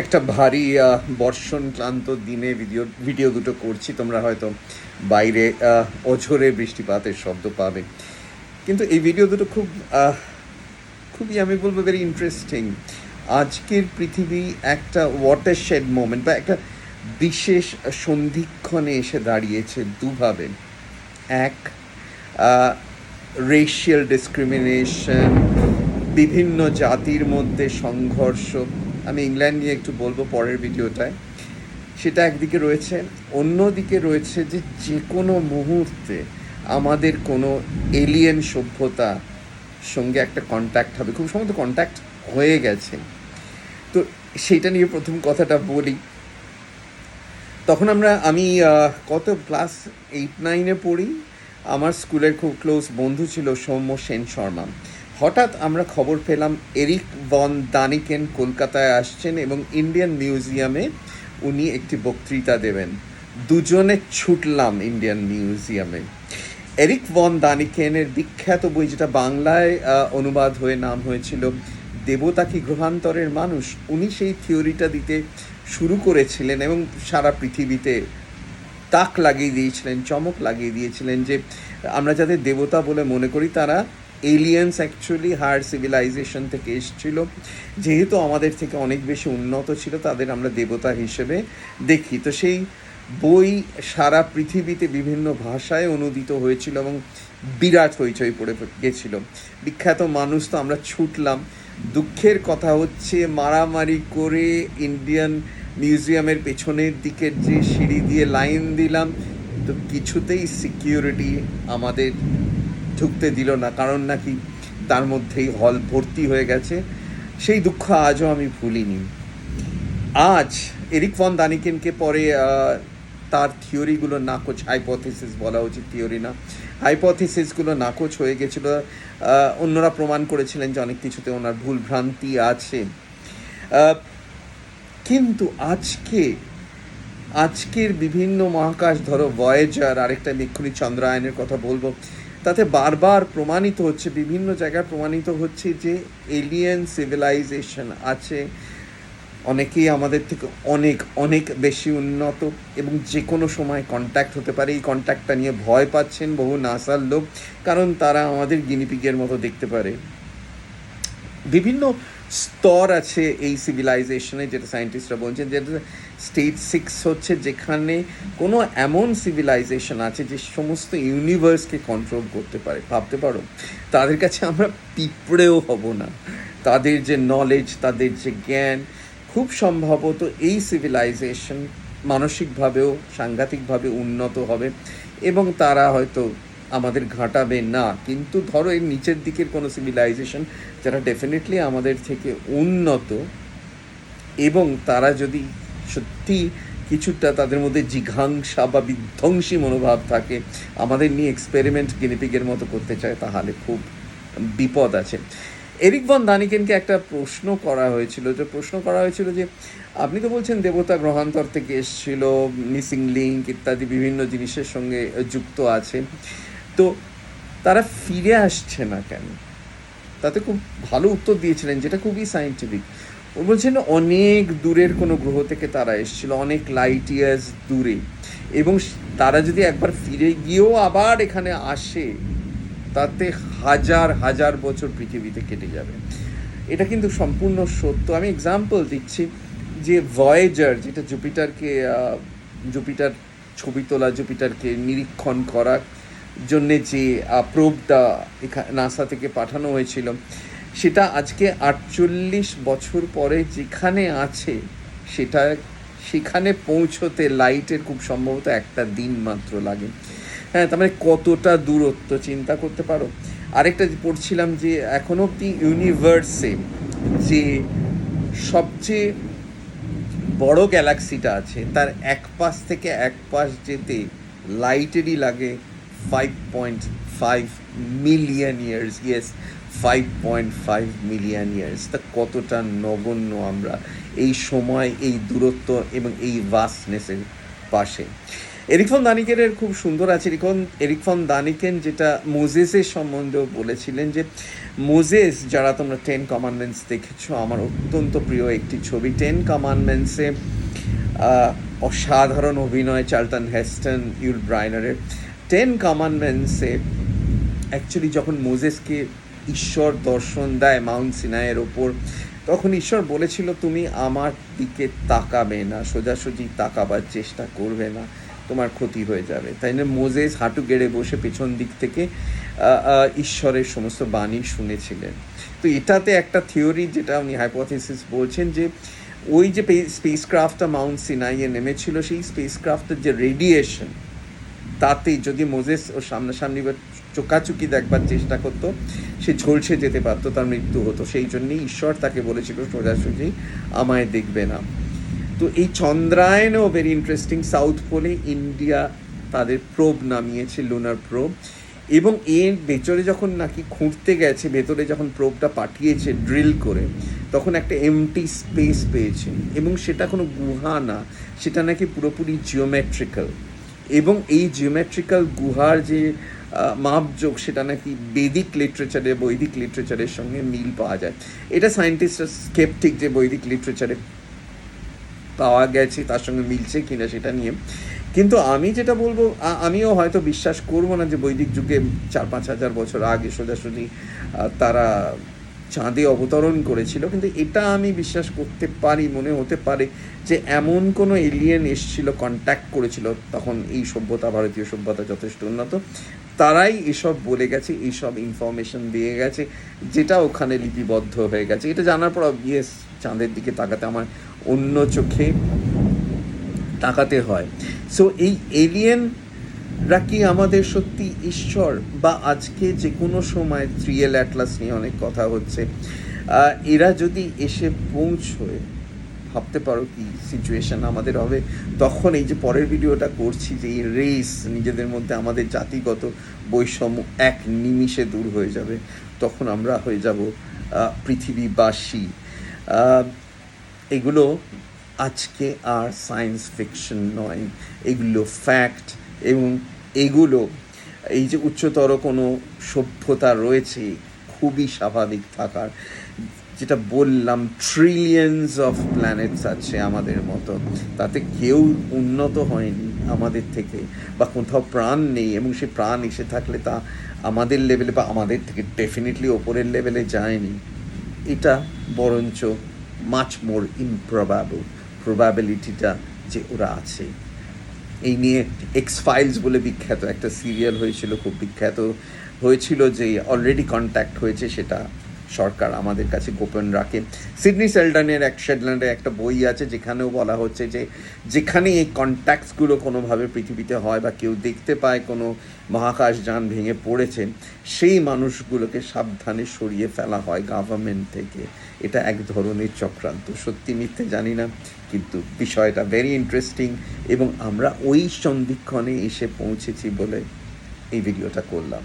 একটা ভারী বর্ষণ ক্লান্ত দিনে ভিডিও ভিডিও দুটো করছি, তোমরা হয়তো বাইরে অঝোরে বৃষ্টিপাতের শব্দ পাবে। কিন্তু এই ভিডিও দুটো খুব খুবই আমি বলব ভেরি ইন্টারেস্টিং আজকের পৃথিবী একটা ওয়াটার শেড মোমেন্ট বা একটা বিশেষ সন্ধিক্ষণে এসে দাঁড়িয়েছে দুভাবে। এক রেশিয়াল ডিসক্রিমিনেশন বিভিন্ন জাতির মধ্যে সংঘর্ষ আমি ইংল্যান্ড নিয়ে একটু বলব পরের ভিডিওটায়। সেটা একদিকে রয়েছে, অন্যদিকে রয়েছে যে যে কোনো মুহূর্তে আমাদের কোনো এলিয়েন সভ্যতা সঙ্গে একটা কন্ট্যাক্ট হবে। খুব সম্ভবত কন্ট্যাক্ট হয়ে গেছে। তো সেইটা নিয়ে প্রথম কথাটা বলি। তখন আমরা, আমি কত ক্লাস এইট নাইনে পড়ি। আমার স্কুলের খুব ক্লোজ বন্ধু ছিল সৌম্য সেন শর্মা। হঠাৎ আমরা খবর পেলাম এরিক বন দানিকেন কলকাতায় আসছেন এবং ইন্ডিয়ান মিউজিয়ামে উনি একটি বক্তৃতা দেবেন। দুজনে ছুটলাম ইন্ডিয়ান মিউজিয়ামে। এরিক ভন দানিকেনের বিখ্যাত বই যেটা বাংলায় অনুবাদ হয়ে নাম হয়েছিল দেবতা কি গ্রহান্তরের মানুষ, উনি সেই থিওরিটা দিতে শুরু করেছিলেন এবং সারা পৃথিবীতে তাক লাগিয়ে দিয়েছিলেন, চমক লাগিয়ে দিয়েছিলেন যে আমরা যাদের দেবতা বলে মনে করি তারা এলিয়েন্স অ্যাকচুয়ালি হায়ার সিভিলাইজেশন থেকে এসেছিল। যেহেতু আমাদের থেকে অনেক বেশি উন্নত ছিল, তাদের আমরা দেবতা হিসেবে দেখি। তো সেই বই সারা পৃথিবীতে বিভিন্ন ভাষায় অনুদিত হয়েছিল এবং বিরাট হইচই পড়ে গেছিল। বিখ্যাত মানুষ তো আমরা ছুটলাম। দুঃখের কথা হচ্ছে মারামারি করে ইন্ডিয়ান মিউজিয়ামের পেছনের দিকের যে সিঁড়ি দিয়ে লাইন দিলাম, তো কিছুতেই সিকিউরিটি আমাদের ঢুকতে দিল না, কারণ নাকি তার মধ্যেই হল ভর্তি হয়ে গেছে। সেই দুঃখ আজও আমি ভুলিনি। আজ এরিক ফন দানিকেনকে পরে তার থিওরিগুলো নাকচ হাইপোথিসিস বলা উচিত থিওরি না। হাইপোথিসিসগুলো নাকচ হয়ে গেছিল অন্যরা প্রমাণ করেছিলেন যে অনেক কিছুতে ওনার ভুল ভ্রান্তি আছে। কিন্তু আজকে, আজকের বিভিন্ন মহাকাশ, ধরো ভয়েজার আরেকটা আমি চন্দ্রায়নের কথা বলব। তাতে বারবার প্রমাণিত হচ্ছে, বিভিন্ন জায়গায় প্রমাণিত হচ্ছে যে এলিয়েন সিভিলাইজেশন আছে। অনেকেই আমাদের থেকে অনেক অনেক বেশি উন্নত এবং যে কোনো সময় কন্ট্যাক্ট হতে পারে। এই কন্ট্যাক্টটা নিয়ে ভয় পাচ্ছেন বহু নাসার লোক, কারণ তারা আমাদের গিনিপিগের মতো দেখতে পারে। বিভিন্ন স্তর আছে এই সিভিলাইজেশনে যেটা সায়েন্টিস্টরা বলছেন, যেটা স্টেজ সিক্স হচ্ছে যেখানে কোনো এমন সিভিলাইজেশন আছে যে সমস্ত ইউনিভার্সকে কন্ট্রোল করতে পারে। ভাবতে পারো, তাদের কাছে আমরা পিঁপড়েও হব না। তাদের যে নলেজ তাদের যে জ্ঞান, খুব সম্ভবত এই সিভিলাইজেশন মানসিকভাবেও, সাংঘাতিকভাবে উন্নত হবে এবং তারা হয়তো আমাদের ঘাঁটাবে না। কিন্তু ধরো এর নিচের দিকের কোনো সিভিলাইজেশন যারা ডেফিনেটলি আমাদের থেকে উন্নত এবং তারা যদি সত্যি কিছুটা তাদের মধ্যে জিঘাংসা বা বিধ্বংসী মনোভাব থাকে। আমাদের নিয়ে এক্সপেরিমেন্ট গিনিপিগের মতো করতে চায়, তাহলে খুব বিপদ আছে। এরিক ভন দানিকেনকে একটা প্রশ্ন করা হয়েছিল, যে প্রশ্ন করা হয়েছিল যে, আপনি তো বলছেন দেবতা গ্রহান্তর থেকে এসেছিল মিসিং লিঙ্ক ইত্যাদি বিভিন্ন জিনিসের সঙ্গে যুক্ত আছে। তো তারা ফিরে আসছে না কেন? তাতে খুব ভালো উত্তর দিয়েছিলেন, যেটা খুবই সায়েন্টিফিক ও বলছেন অনেক দূরের কোনো গ্রহ থেকে তারা এসেছিল, অনেক লাইট ইয়ার্স দূরে। এবং তারা যদি একবার ফিরে গিয়েও আবার এখানে আসে, তাতে হাজার হাজার বছর পৃথিবীতে কেটে যাবে। এটা কিন্তু সম্পূর্ণ সত্য। আমি এক্সাম্পল দিচ্ছি যে ভয়েজার যেটা জুপিটারকে জুপিটার ছবি তোলা জুপিটারকে নিরীক্ষণ করার জন্যে যে প্রোবটা নাসা থেকে পাঠানো হয়েছিল সেটা আজকে আটচল্লিশ বছর পরে যেখানে আছে, সেটা সেখানে পৌঁছতে লাইটের খুব সম্ভবত একটা দিন মাত্র লাগে। হ্যাঁ তার মানে কতটা দূরত্ব চিন্তা করতে পারো? আরেকটা পড়ছিলাম যে এখন অব্দি ইউনিভার্সে যে সবচেয়ে বড় গ্যালাক্সিটা আছে, তার এক পাশ থেকে এক পাশ যেতে লাইটেরই লাগে five point five million years yes five point five million years তা কতটা নগণ্য আমরা এই সময়, এই দূরত্ব এবং এই ভাস্টনেসের পাশে। এরিক ফন দানিকের খুব সুন্দর আছে। এরিকন এরিক ফন দানিকেন যেটা মোজেসের সম্বন্ধেও বলেছিলেন যে মোজেস যারা তোমরা টেন কমান্ডমেন্টস দেখেছ, আমার অত্যন্ত প্রিয় একটি ছবি। টেন কমান্ডমেন্টসে অসাধারণ অভিনয় চার্লটন হেস্টন, ইউল ব্রাইনারের। টেন কমান্ডমেন্টসে অ্যাকচুয়ালি যখন মোজেসকে ঈশ্বর দর্শন দেয় মাউন্ট সিনাইয়ের ওপর। তখন ঈশ্বর বলেছিল, তুমি আমার দিকে তাকাবে না, সোজাসুজি তাকাবার চেষ্টা করবে না, তোমার ক্ষতি হয়ে যাবে। তাই না? মোজেস হাঁটু গেড়ে বসে পেছন দিক থেকে ঈশ্বরের সমস্ত বাণী শুনেছিলেন। তো এটাতে একটা থিওরি, যেটা উনি হাইপোথিসিস বলছেন যে, ওই যে স্পেস ক্রাফটটা মাউন্ট সিনাইয়ে নেমেছিল, সেই স্পেস ক্রাফটের যে রেডিয়েশন, তাতে যদি মোজেস ও সামনাসামনি বা চোকাচুকি দেখবার চেষ্টা করতো। সে ঝলসে যেতে পারতো, তার মৃত্যু হতো। সেই জন্যই ঈশ্বর তাকে বলেছিল সোজাসুজি আমায় দেখবে না। তো এই চন্দ্রায়নও ভেরি ইন্টারেস্টিং সাউথ পোলে ইন্ডিয়া তাদের প্রোব নামিয়েছে লুনার প্রোব এবং এর ভেতরে যখন নাকি খুঁড়তে গেছে, ভেতরে যখন প্রোবটা পাঠিয়েছে ড্রিল করে, তখন একটা এমটি স্পেস পেয়েছে। এবং সেটা কোনো গুহা না, সেটা নাকি পুরোপুরি জিওমেট্রিক্যাল এবং এই জিওমেট্রিক্যাল গুহার যে মাপযোগ সেটা নাকি বেদিক লিটারেচারে বৈদিক লিটারেচারের সঙ্গে মিল পাওয়া যায়। এটা সায়েন্টিস্টরা স্কেপটিক যে বৈদিক লিটারেচারে পাওয়া গেছে, তার সঙ্গে মিলছে কিনা সেটা নিয়ে। কিন্তু আমি যেটা বলব আমিও হয়তো বিশ্বাস করব না যে বৈদিক যুগে চার পাঁচ হাজার বছর আগে সোজাসুজি তারা চাঁদে অবতরণ করেছিল। কিন্তু এটা আমি বিশ্বাস করতে পারি, মনে হতে পারে যে এমন কোনো এলিয়েন এসছিল কন্ট্যাক্ট করেছিল, তখন এই সভ্যতা, ভারতীয় সভ্যতা যথেষ্ট উন্নত। তারাই এসব বলে গেছে এইসব ইনফরমেশন দিয়ে গেছে, যেটা ওখানে লিপিবদ্ধ হয়ে গেছে। এটা জানার পর অবভিয়াস চাঁদের দিকে তাকাতে আমার অন্য চোখে তাকাতে হয়। সো এই এলিয়েনরা কি আমাদের সত্যি ঈশ্বর? বা আজকে যে কোনো সময় থ্রিয়েল অ্যাটলাস নিয়ে অনেক কথা হচ্ছে। এরা যদি এসে পৌঁছয় ভাবতে পারো কি সিচুয়েশন আমাদের হবে। তখন এই যে পরের ভিডিওটা করছি যে এই রেস নিজেদের মধ্যে আমাদের জাতিগত বৈষম্য এক নিমিষে দূর হয়ে যাবে, তখন আমরা হয়ে যাব পৃথিবীবাসী। এগুলো আজকে আর সায়েন্স ফিকশন নয়, এগুলো ফ্যাক্ট এবং এগুলো, এই যে উচ্চতর কোনো সভ্যতা রয়েছে, খুবই স্বাভাবিক থাকার। যেটা বললাম ট্রিলিয়ন্স অফ প্ল্যানেটস আছে আমাদের মতো। তাতে কেউ উন্নত হয়নি আমাদের থেকে বা কোথাও প্রাণ নেই এবং সে প্রাণ এসে থাকলে তা আমাদের লেভেলে বা আমাদের থেকে ডেফিনেটলি ওপরের লেভেলে যায়নি। এটা বরঞ্চ মাচ মোর ইমপ্রবাবল প্রবাবিলিটিটা যে ওরা আছে। এই নিয়ে এক্স ফাইলস বলে বিখ্যাত একটা সিরিয়াল হয়েছিল, খুব বিখ্যাত। হয়েছিল যে অলরেডি কন্ট্যাক্ট হয়েছে সেটা। সরকার আমাদের কাছে গোপন রাখে। সিডনি সেলডানের এক শেডল্যান্ডের একটা বই আছে, যেখানেও বলা হচ্ছে যে যেখানে এই কন্ট্যাক্টসগুলো কোনোভাবে পৃথিবীতে হয় বা কেউ দেখতে পায়, কোনো মহাকাশ যান ভেঙে পড়েছে, সেই মানুষগুলোকে সাবধানে সরিয়ে ফেলা হয় গভর্নমেন্ট থেকে। এটা এক ধরনের চক্রান্ত। সত্যি মিথ্যে জানি না, কিন্তু বিষয়টা ভেরি ইন্টারেস্টিং এবং আমরা ওই সন্ধিক্ষণে এসে পৌঁছেছি বলে এই ভিডিওটা করলাম।